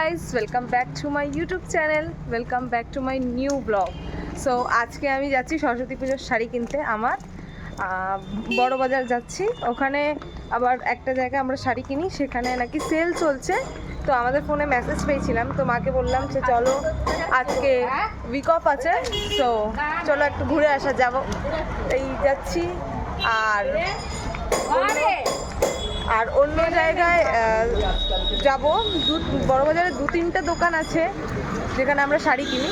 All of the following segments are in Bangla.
Guys welcome back to my YouTube channel welcome back to my new blog so আজকে আমি যাচ্ছি সরস্বতী পুজোর শাড়ি কিনতে, আমার বড় বাজার যাচ্ছি। ওখানে আবার একটা জায়গায় আমরা শাড়ি কিনি, সেখানে নাকি সেল চলছে। তো আমাদের ফোনে মেসেজ পেয়েছিলাম, তো মাকে বললাম যে চলো, আজকে উইক অফ আছে সো চলো একটু ঘুরে আসা যাব। এই যাচ্ছি, আর আর অন্য জায়গায় যাব। দু, বড় বাজারে দু, তিনটে দোকান আছে, যেখানে আমরা শাড়ি কিনি।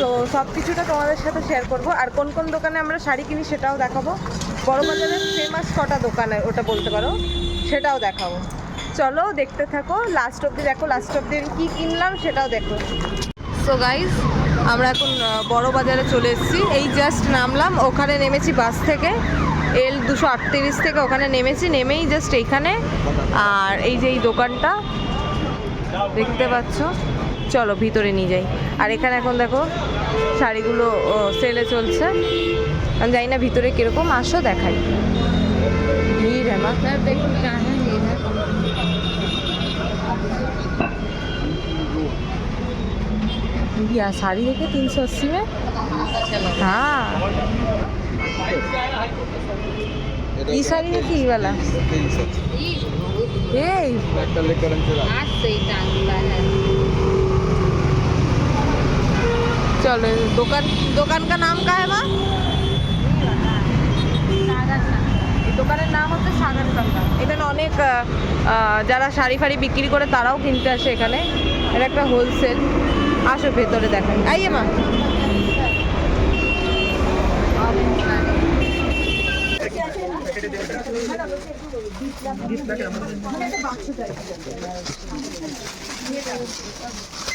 তো সব কিছুটা তোমাদের সাথে শেয়ার করব। আর কোন কোন দোকানে আমরা শাড়ি কিনি সেটাও দেখাবো। বড় বাজারের ফেমাস কটা দোকানে ওটা বলতে পারো, সেটাও দেখাবো। চলো, দেখতে থাকো। লাস্ট অব্দি দেখো লাস্ট অব্দি কী কিনলাম সেটাও দেখো। সো গাইজ আমরা এখন বড় বাজারে চলে এসেছি। এই জাস্ট নামলাম, ওখানে নেমেছি বাস থেকে। এল দুশো আটত্রিশ থেকে ওখানে নেমেছি নেমেই জাস্ট এইখানে আর এই যে এই দোকানটা দেখতে পাচ্ছ চলো ভিতরে নিয়ে যাই আর এখানে এখন দেখো শাড়িগুলো সেলে চলছে আমি জানি না ভিতরে কীরকম আসো দেখাই ভিড় হ্যাঁ या साड़ी देखे तीन सौ अस्सी में हाँ ये साड़ी देखी ये वाला ये चलो दुकान दुकान का नाम क्या है माँ এই দোকানের নাম হচ্ছে সাগর সন্ধ্যা এখানে অনেক আহ, আহ, যারা শাড়ি ফাড়ি বিক্রি করে তারাও কিনতে আসে এখানে এটা একটা হোলসেল আসো ভেতরে দেখাই আইয়ে মা গিফট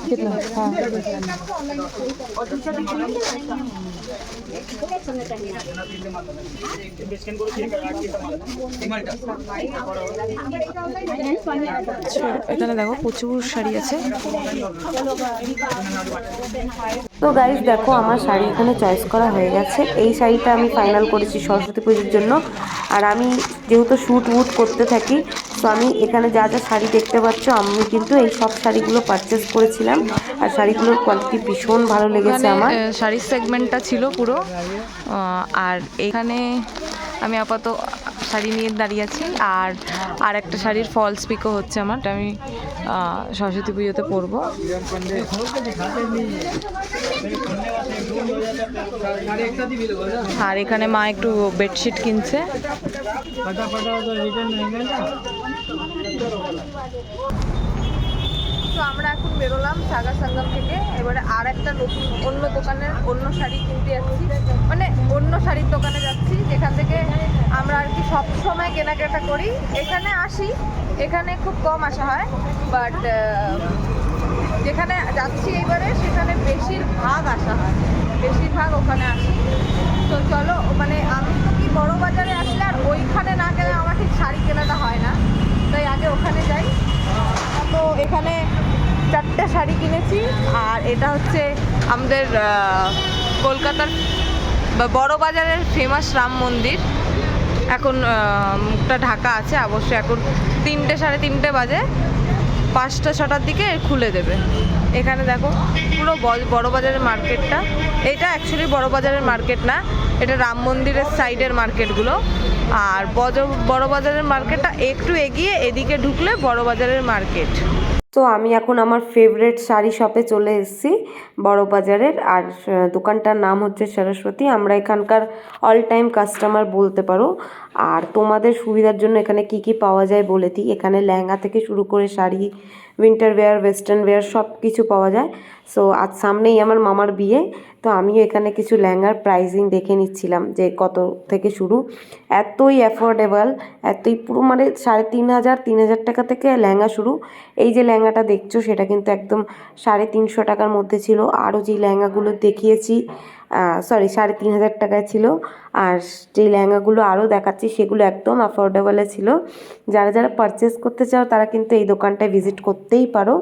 कितना हाँ আচ্ছা, এখানে দেখো প্রচুর শাড়ি আছে তো গাইজ দেখো আমার শাড়ি এখানে চয়েস করা হয়ে গেছে এই শাড়িটা আমি ফাইনাল করেছি সরস্বতী পুজোর জন্য আর আমি যেহেতু শ্যুট উট করতে থাকি তো আমি এখানে যা যা শাড়ি দেখতে পাচ্ছ আমি কিন্তু এই সব শাড়িগুলো পারচেস করেছিলাম। আর শাড়িগুলোর কোয়ালিটি ভীষণ ভালো লেগেছে আমার। শাড়ির সেগমেন্টটা ছিল পুরো। আর এখানে আমি আপাতত শাড়ি নিয়ে দাঁড়িয়ে আছি। আর আর একটা শাড়ির ফলস পিকও হচ্ছে আমার আমি সরস্বতী পুজোতে পরবো। আর এখানে মা একটু বেডশিট কিনছে। তো আমরা এখন বেরোলাম সাগা সঙ্গম থেকে। এবারে আর একটা নতুন অন্য দোকানের অন্য শাড়ি কিনতে যাচ্ছি। মানে অন্য শাড়ির দোকানে যাচ্ছি, যেখান থেকে আমরা আর কি সব সময় কেনাকাটা করি। এখানে আসি, এখানে খুব কম আসা হয় বাট যেখানে যাচ্ছি এবারে সেখানে বেশিরভাগ আসা হয়। বেশিরভাগ ওখানে আসি। তো চলো মানে আমি তো বড় বাজারে আসলে আর ওইখানে না গেলে আমার ঠিক শাড়ি কেনাটা হয় না। তাই আগে ওখানে যাই। তো এখানে চারটে শাড়ি কিনেছি, আর এটা হচ্ছে আমাদের কলকাতার বড় বাজারের ফেমাস রাম মন্দির। এখন মুখটা ঢাকা আছে অবশ্যই এখন তিনটে, সাড়ে তিনটে বাজে। পাঁচটা, ছটার দিকে খুলে দেবে। এখানে দেখো পুরো বড় বাজারের মার্কেটটা এটা অ্যাকচুয়ালি বড় বাজারের মার্কেট না। এটা রাম মন্দিরের সাইডের মার্কেটগুলো। আর বড় বাজারের মার্কেটটা একটু এগিয়ে এদিকে ঢুকলে বড় বাজারের মার্কেট। তো আমি এখন আমার ফেভারেট শাড়ি শপে চলে এসেছি, বড় বাজারের। আর দোকানটার নাম হচ্ছে সরস্বতী। আমরা এখানকার অল টাইম কাস্টমার বলতে পারো। আর তোমাদের সুবিধার জন্য এখানে কি কি পাওয়া যায় বলে দিই। এখানে লেহেঙ্গা থেকে শুরু করে sari winter wear western wear সব কিছু পাওয়া যায়। সো আজ সামনেই আমার মামার বিয়ে, তো আমিও এখানে কিছু লেহেঙ্গার প্রাইজিং দেখে নিচ্ছিলাম যে কত থেকে শুরু। এতই অ্যাফোর্ডেবল এতই পুরো মানে সাড়ে তিন হাজার তিন হাজার টাকা থেকে লেহেঙ্গা শুরু। এই যে লেহেঙ্গাটা দেখছ, সেটা কিন্তু একদম সাড়ে তিনশো টাকার মধ্যে ছিল। আরও যে লেহেঙ্গাগুলো দেখিয়েছি সরি সাড়ে তিন হাজার টাকায় ছিল। আর যে লেহেঙ্গাগুলো আরও দেখাচ্ছি সেগুলো একদম অ্যাফোর্ডেবলে ছিল। যারা যারা পারচেস করতে চাও তারা কিন্তু এই দোকানটায় ভিজিট করতেই পারো।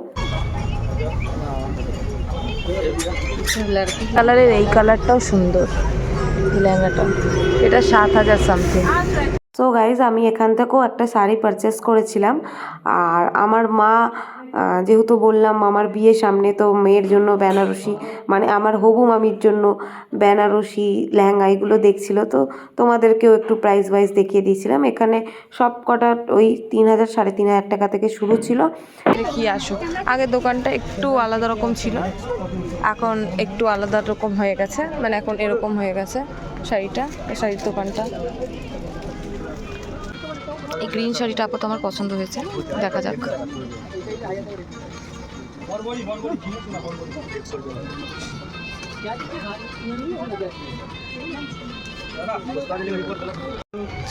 কালারের এই কালারটাও সুন্দর লেহেঙ্গাটা। এটা সাত হাজার সামথিং সো গাইজ আমি এখান থেকেও একটা শাড়ি পারচেস করেছিলাম। আর আমার মা যেহেতু বললাম আমার বিয়ে সামনে তো মেয়ের জন্য বেনারসি মানে আমার হবু মামির জন্য বেনারসি, লেহেঙ্গা এগুলো দেখছিল, তো তোমাদেরকেও একটু প্রাইস ওয়াইজ দেখিয়ে দিয়েছিলাম। এখানে সব কটা ওই তিন হাজার, সাড়ে তিন হাজার টাকা থেকে শুরু ছিল। দেখি আসো। আগের দোকানটা একটু আলাদা রকম ছিল। এখন একটু আলাদা রকম হয়ে গেছে। মানে এখন এরকম হয়ে গেছে শাড়িটা শাড়ির দোকানটা। এই গ্রিন শাড়িটা আপাতত আমার পছন্দ হয়েছে দেখা যাক।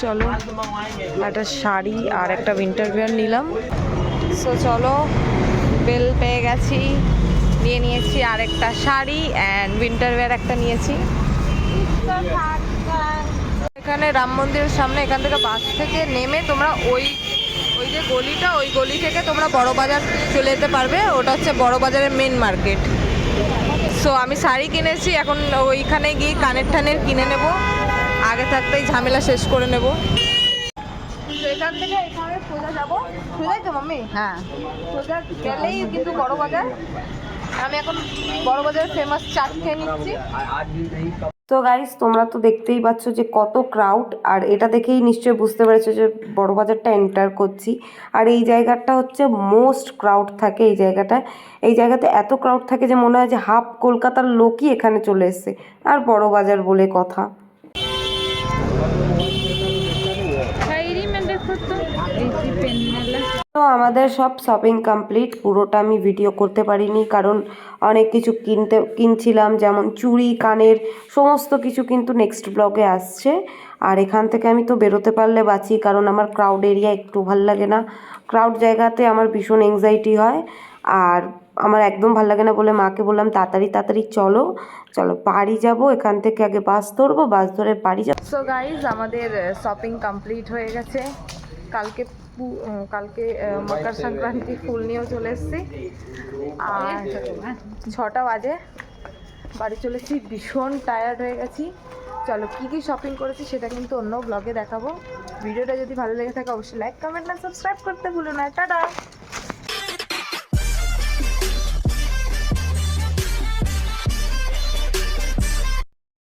চলো একটা শাড়ি আর একটা উইন্টার ওয়্যার নিলাম। সো চলো বেল পেয়ে গেছি নিয়ে নিয়েছি আর একটা শাড়ি অ্যান্ড উইন্টার ওয়্যার একটা নিয়েছি। এখানে রাম মন্দিরের সামনে এখান থেকে বাস থেকে নেমে তোমরা ওই ওই যে গলিটা ওই গলি থেকে তোমরা বড় বাজার চলে যেতে পারবে। ওটা হচ্ছে বড় বাজারের মেন মার্কেট সো আমি শাড়ি কিনেছি এখন ওইখানে গিয়ে কানের টানের কিনে নেব। আগে থাকতেই ঝামেলা শেষ করে নেব। এখান থেকে এখানে সোজা যাব। সোজাই তো মাম্মি? হ্যাঁ। সোজা গেলেই কিন্তু বড় বাজার। আমি এখন বড় বাজারের ফেমাস চাট খেয়ে নিচ্ছি। তো গাইস তোমরা তো দেখতেই পাচ্ছ যে কত ক্রাউড আর এটা দেখেই নিশ্চয়ই বুঝতে পেরেছ যে বড় বাজারটা এন্টার করছি। আর এই জায়গাটা হচ্ছে মোস্ট ক্রাউড থাকে এই জায়গাটা। এই জায়গাতে এত ক্রাউড থাকে যে মনে হয় যে হাফ কলকাতার লোকই এখানে চলে এসছে। আর বড় বাজার বলে কথা। তো আমাদের সব শপিং কমপ্লিট পুরোটা আমি ভিডিও করতে পারিনি, কারণ অনেক কিছু কিনতে, কিনছিলাম, যেমন চুড়ি, কানের, সমস্ত কিছু কিন্তু নেক্সট ব্লগে আসছে। আর এখান থেকে আমি তো বেরোতে পারলে বাঁচি, কারণ আমার ক্রাউড এরিয়া একটু ভালো লাগে না। ক্রাউড জায়গাতে আমার ভীষণ এংজাইটি হয়, আর আমার একদম ভালো লাগে না বলে মাকে বললাম, তাড়াতাড়ি তাড়াতাড়ি চলো। চলো, বাড়ি যাব, এখান থেকে আগে বাস ধরবো বাস ধরে বাড়ি যাব। সো গাইজ আমাদের শপিং কমপ্লিট হয়ে গেছে। কালকে কালকে মকর সংক্রান্তি ফুল নিয়েও চলে এসেছি। আর ছটা বাজে। বাড়ি চলে এসেছি, ভীষণ টায়ার্ড হয়ে গেছি। চলো, কী কী শপিং করেছি সেটা কিন্তু অন্য ব্লগে দেখাবো। ভিডিওটা যদি ভালো লেগে থাকে, অবশ্যই লাইক কমেন্ট আর সাবস্ক্রাইব করতে ভুলো না। টাটা!